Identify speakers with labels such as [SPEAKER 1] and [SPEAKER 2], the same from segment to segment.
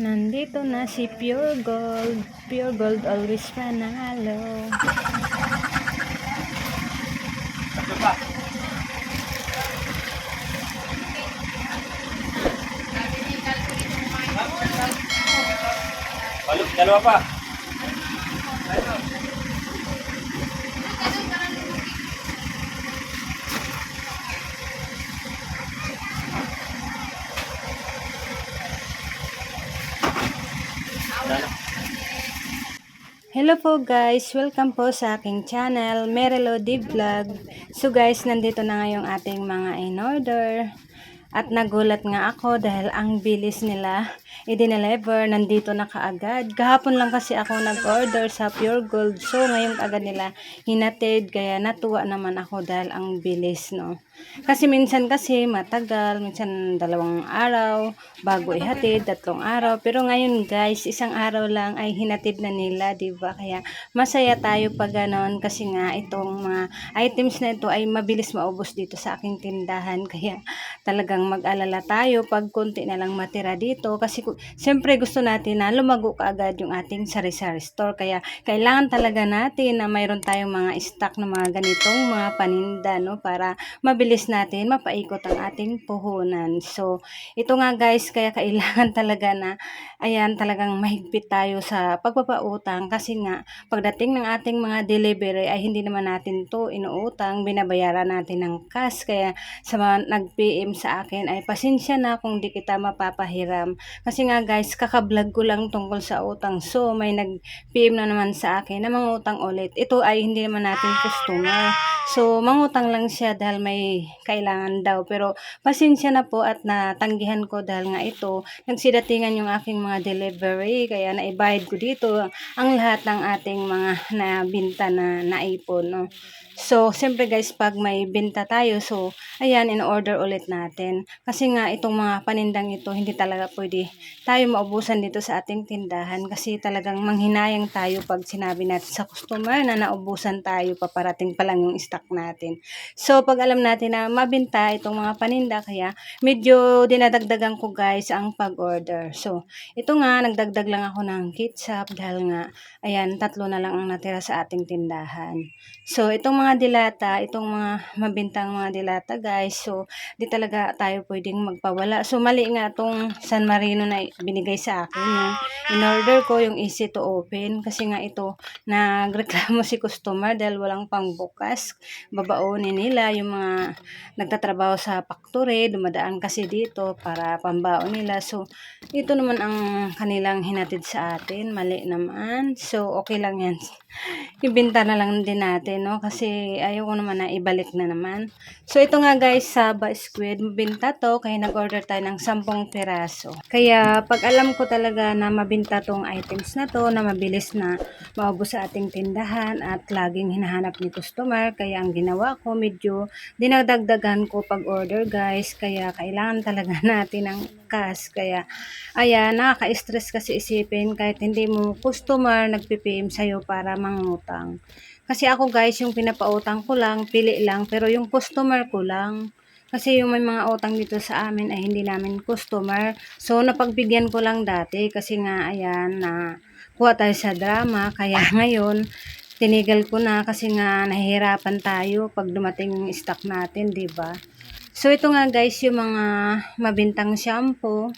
[SPEAKER 1] Nandito na si Pure Gold. Pure Gold always panalo.
[SPEAKER 2] Balot, dalawa pa.
[SPEAKER 1] Hello po guys, welcome po sa aking channel, Merelody Vlog. So guys, nandito na ngayong ating mga in-order. At nagulat nga ako dahil ang bilis nila i-deliver, nandito na kaagad. Kahapon lang kasi ako nag-order sa Pure Gold. So ngayon agad nila hinatid, kaya natuwa naman ako dahil ang bilis, no. Kasi minsan kasi matagal, minsan dalawang araw, bago ihatid, tatlong araw. Pero ngayon guys, isang araw lang ay hinatid na nila, di ba? Kaya masaya tayo pag ganon kasi nga itong mga items na ito ay mabilis maubos dito sa aking tindahan. Kaya talagang mag-alala tayo pag konti na lang matira dito. Kasi siyempre gusto natin na lumago kaagad yung ating sari-sari store. Kaya kailangan talaga natin na mayroon tayong mga stock na mga ganitong mga paninda, no? Para mabilis natin mapaikot ang ating puhunan. So, ito nga guys, kaya kailangan talaga na, ayan, talagang mahigpit tayo sa pagpapautang kasi nga, pagdating ng ating mga delivery ay hindi naman natin to inuutang, binabayaran natin ng cash. Kaya sa mga nag-PM sa akin ay pasensya na kung di kita mapapahiram. Kasi nga guys, kakablog ko lang tungkol sa utang. So, may nag-PM na naman sa akin na mangutang ulit. Ito ay hindi naman natin customer. So, mangutang lang siya dahil may kailangan daw. Pero, pasensya na po at natanggihan ko dahil nga ito, nagsidatingan yung aking mga delivery. Kaya naibayad ko dito ang lahat ng ating mga nabinta na naipon. No? So, siyempre guys, pag may binta tayo, so, ayan, in-order ulit natin. Kasi nga, itong mga panindang ito, hindi talaga pwede tayo maubusan dito sa ating tindahan. Kasi talagang manghinayang tayo pag sinabi natin sa customer na naubusan tayo, paparating pa lang yung stock natin. So, pag alam natin na mabinta itong mga paninda, kaya medyo dinadagdagan ko guys ang pag-order. So, ito nga, nagdagdag lang ako ng ketchup dahil nga, ayan, tatlo na lang ang natira sa ating tindahan. So, itong mga dilata, itong mga mabintang mga dilata guys, so, di talaga tayo pwedeng magpawala. So, mali nga itong San Marino na binigay sa akin. Yung in-order ko, yung easy to open. Kasi nga ito, nagreklamo si customer dahil walang pangbukas. Babaonin nila yung mga nagtatrabaho sa factory, dumadaan kasi dito para pambaon nila. So, ito naman ang kanilang hinatid sa atin. Mali naman. So, okay lang yan. Ibinta na lang din natin, no? Kasi ayaw ko naman na ibalik na naman. So, ito nga guys, Saba Squid. Mabinta to, kaya nag-order tayo ng 10 piraso. Kaya, pag alam ko talaga na mabinta tong items na to, na mabilis na maubos sa ating tindahan at laging hinahanap ni customer, kaya ang ginawa ko, medyo dinagdagdagan ko pag order guys. Kaya, kailangan talaga natin ng cash. Kaya, ayan, nakaka-stress kasi isipin kahit hindi mo customer nagpipim sa'yo para mangutang. Kasi ako guys, yung pinapautang ko lang, pili lang, pero yung customer ko lang. Kasi yung may mga utang dito sa amin ay hindi namin customer. So, napagbigyan ko lang dati kasi nga, ayan, na kuha tayo sa drama. Kaya ngayon, tinigil ko na kasi nga nahihirapan tayo pag dumating yung stock natin, ba? So, ito nga guys, yung mga mabintang shampoo.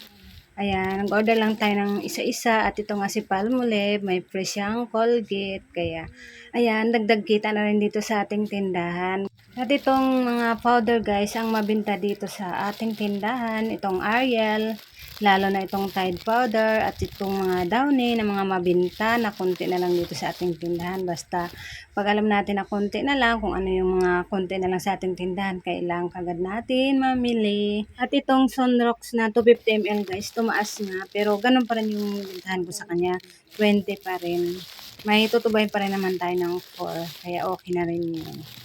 [SPEAKER 1] Ayan, nag-order lang tayo ng isa-isa. At ito nga si Palmolive, may fresh siyang Colgate, kaya ayan, dagdag kita na rin dito sa ating tindahan. At itong mga powder guys, ang mabinta dito sa ating tindahan, itong Ariel, lalo na itong Tide powder at itong mga Downy na mga mabinta na konti na lang dito sa ating tindahan. Basta pag alam natin na konti na lang, kung ano yung mga konti na lang sa ating tindahan, kailangan kagad natin mamili. At itong Sunrox na 250 ml guys, tumaas nga. Pero ganun pa rin yung bintahan ko sa kanya, 20 pa rin. May tutubay pa rin naman tayo ng 4, kaya okay na rin yun.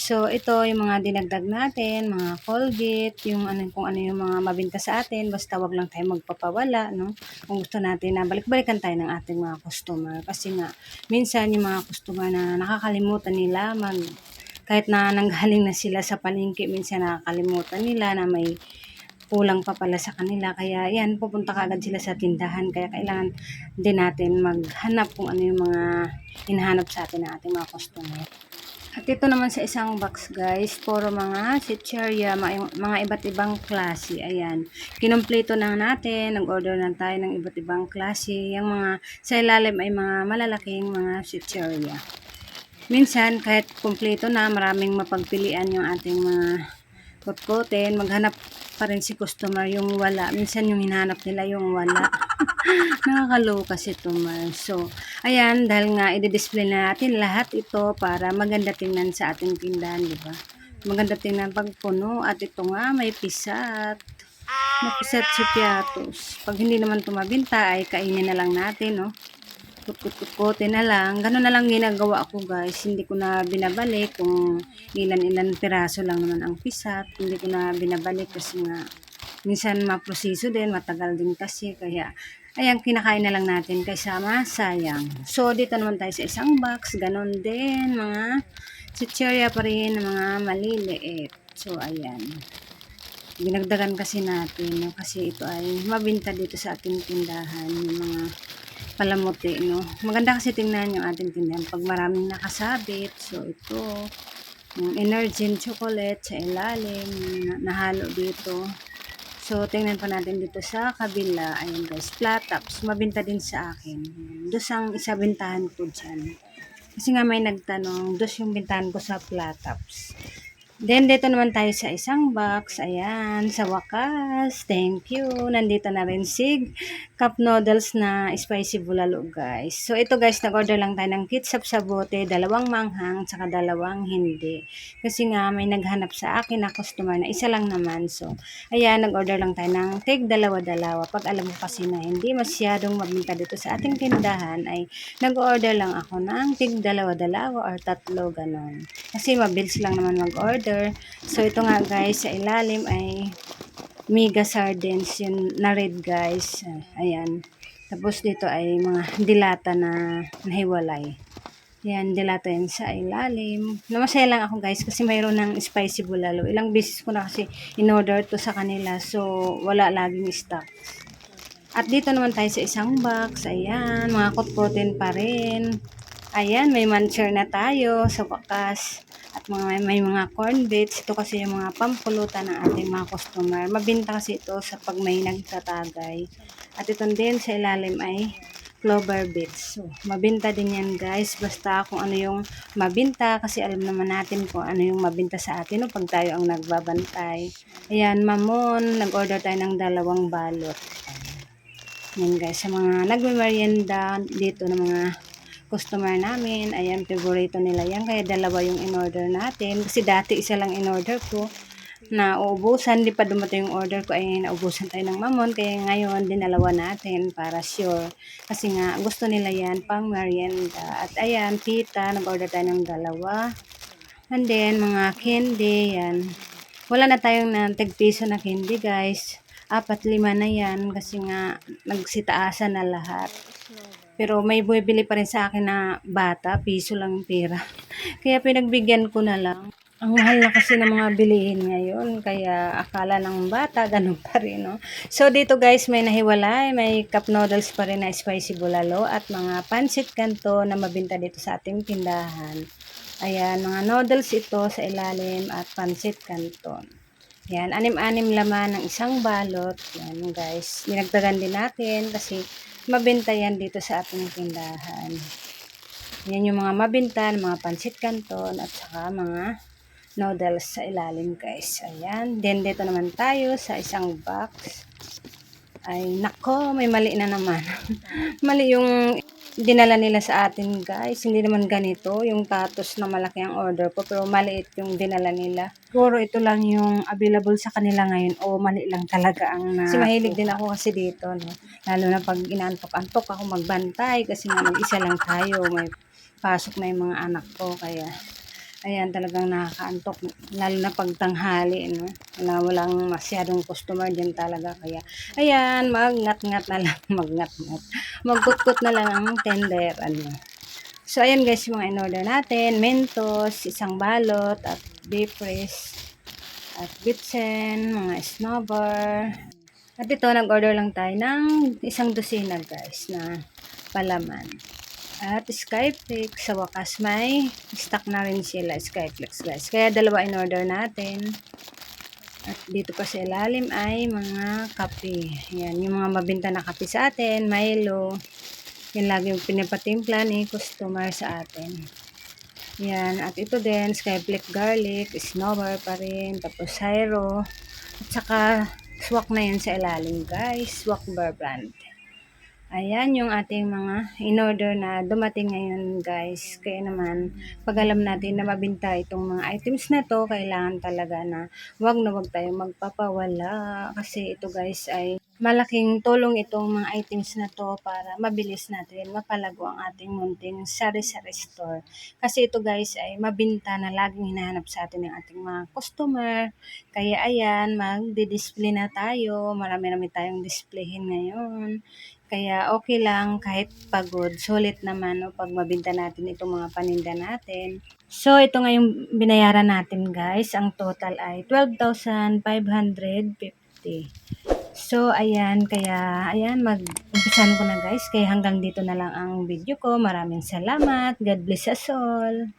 [SPEAKER 1] So, ito yung mga dinagdag natin, mga Colgate, yung ano, kung ano yung mga mabinta sa atin, basta wag lang tayo magpapawala, no? Kung gusto natin na balik-balikan tayo ng ating mga customer. Kasi nga, minsan yung mga customer na nakakalimutan nila mag, kahit na nanggaling na sila sa palengke, minsan nakakalimutan nila na may kulang pa pala sa kanila. Kaya yan, pupunta kagad sila sa tindahan. Kaya kailangan din natin maghanap kung ano yung mga hinahanap sa atin ng ating mga customer. At ito naman sa isang box guys, puro mga chicheria, mga, iba't ibang klase. Ayan, kinumpleto na natin, nag-order na tayo ng iba't ibang klase. Yung mga sa ilalim ay mga malalaking mga chicheria. Minsan, kahit kumpleto na, maraming mapagpilian yung ating mga kutkutin. Maghanap pa rin si customer yung wala. Minsan yung hinahanap nila yung wala. Nakakaloka si Tomar. So, ayan, dahil nga i-display na natin lahat ito para maganda tingnan sa ating tindahan, di ba? Maganda tingnan pag puno. At ito nga, may pisat. May pisat si Piatos. Pag hindi naman tumabinta, ay kainin na lang natin, no? Kutkut-kutkutin na lang. Ganun na lang ginagawa ko, guys. Hindi ko na binabalik kung ilan-ilan piraso lang naman ang pisat. Hindi ko na binabalik kasi nga minsan maproseso din, matagal din kasi. Kaya, ayan, kinakain na lang natin kaysa masayang. So, dito naman tayo sa isang box. Ganon din, mga chicheria pa rin, mga maliliit. So, ayan. Binagdagan kasi natin, no? kasi ito ay mabinta dito sa ating tindahan, yung mga palamuti, no? Maganda kasi tingnan yung ating tindahan pag maraming nakasabit. So, ito, yung Energin chocolate sa ilalim, nahalo dito. So, tingnan pa natin dito sa kabila. Ayan guys, flat tops. Mabinta din sa akin. Dos ang isa bintahan ko dyan. Kasi nga may nagtanong, dos yung bintahan ko sa flat tops. Then, dito naman tayo sa isang box. Ayan, sa wakas. Thank you. Nandito na rin sig cup noodles na spicy bulalo, guys. So, ito guys, nag-order lang tayo ng kitsap sa bote, dalawang manghang, tsaka dalawang hindi. Kasi nga, may naghanap sa akin na customer na isa lang naman. So, ayan, nag-order lang tayo ng take dalawa-dalawa. Pag alam mo kasi na hindi masyadong mabinta dito sa ating tindahan, ay nag-order lang ako ng take dalawa-dalawa or tatlo, ganon. Kasi mabilis lang naman mag-order. So, ito nga guys, sa ilalim ay mega sardines yun na red guys. Ayan. Tapos dito ay mga dilata na nahiwalay. Yan, dilata yan sa ilalim. Namasaya lang ako guys kasi mayroon ng spicy bulalo. Ilang beses ko na kasi in-order to sa kanila. So, wala laging stock. At dito naman tayo sa isang box. Ayan, mga kutkutin pa rin. Ayan, may muncher na tayo sa wakas. At mga, may, may mga corn bits. Ito kasi yung mga pampulutan ng ating mga customer. Mabinta kasi ito sa pag may nagtatagay. At ito din sa ilalim ay clover bits. So, mabinta din yan guys. Basta kung ano yung mabinta. Kasi alam naman natin kung ano yung mabinta sa atin no, pag tayo ang nagbabantay. Ayan, mamon. Nag-order tayo ng dalawang balot. Yan guys. Sa mga nagme-merienda dito ng mga customer namin. Ayan, favorito nila yan. Kaya dalawa yung in-order natin. Kasi dati isa lang in-order ko na uubusan. Di pa dumating yung order ko ay naubusan tayo ng mamon. Kaya ngayon, dinalawa natin para sure. Kasi nga, gusto nila yan pang merienda. At ayan, tita, nag-order tayo ng dalawa. And then, mga candy, yan. Wala na tayong na piso na candy, guys. Apat, lima na yan. Kasi nga, nagsitaasan na lahat. Pero may bumibili pa rin sa akin na bata, piso lang ang pera. Kaya pinagbigyan ko na lang. Ang mahal na kasi ng mga bilihin ngayon. Kaya akala ng bata, ganun pa rin, no? So, dito guys, may nahiwalay. May cup noodles pa rin na spicy bulalo at mga pansit kanto na mabinta dito sa ating tindahan. Ayan, mga noodles ito sa ilalim at pansit canton. Yan, anim-anim laman ng isang balot. Yan guys, dinagdagan din natin kasi mabenta yan dito sa ating tindahan. Yan yung mga mabenta, mga pansit canton at saka mga noodles sa ilalim guys. Ayan, then dito naman tayo sa isang box. Ay, nako, may mali na naman. mali yung dinala nila sa atin guys. Hindi naman ganito, yung tatos na malaki ang order ko, pero maliit yung dinala nila. Siguro ito lang yung available sa kanila ngayon o mali lang talaga ang na... Kasi mahilig din ako kasi dito, no? Lalo na pag inaantok-antok ako magbantay kasi nga mag-isa lang tayo, may pasok na yung mga anak ko, kaya ayan talagang nakakaantok lalo na pag tanghali no na walang masyadong customer din talaga kaya ayan magngat-ngat na lang magngat-ngat magkutkut na lang ang tender ano so ayan guys yung mga in-order natin mentos isang balot at fresh at bitsen, mga snowbar. At ito, nag-order lang tayo ng isang dosina guys na palaman. At Skyflix, sa wakas may stock na rin sila Skyflix guys. Kaya dalawa in order natin. At dito pa sa ilalim ay mga kape. Yan, yung mga mabinta na kape sa atin, Milo. Yan lagi yung pinapatimpla ni customer sa atin. Yan, at ito din, Skyflix Garlic, Snowbar pa rin, tapos Hyro. At saka, swak na yun sa ilalim guys, swak bar brand. Ayan yung ating mga in-order na dumating ngayon guys. Kaya naman, pag alam natin na mabinta itong mga items na to, kailangan talaga na wag na wag tayong magpapawala. Kasi ito guys ay malaking tulong itong mga items na to para mabilis natin mapalago ang ating munting sari-sari store. Kasi ito guys ay mabinta na laging hinahanap sa atin ng ating mga customer. Kaya ayan, magdi-display na tayo. Marami-rami tayong displayhin ngayon. Kaya okay lang kahit pagod. Sulit naman no, pag mabinta natin itong mga paninda natin. So, ito nga yung binayaran natin guys. Ang total ay 12,550. So, ayan. Kaya, ayan, mag-umpisan ko na guys. Kaya hanggang dito na lang ang video ko. Maraming salamat. God bless us all.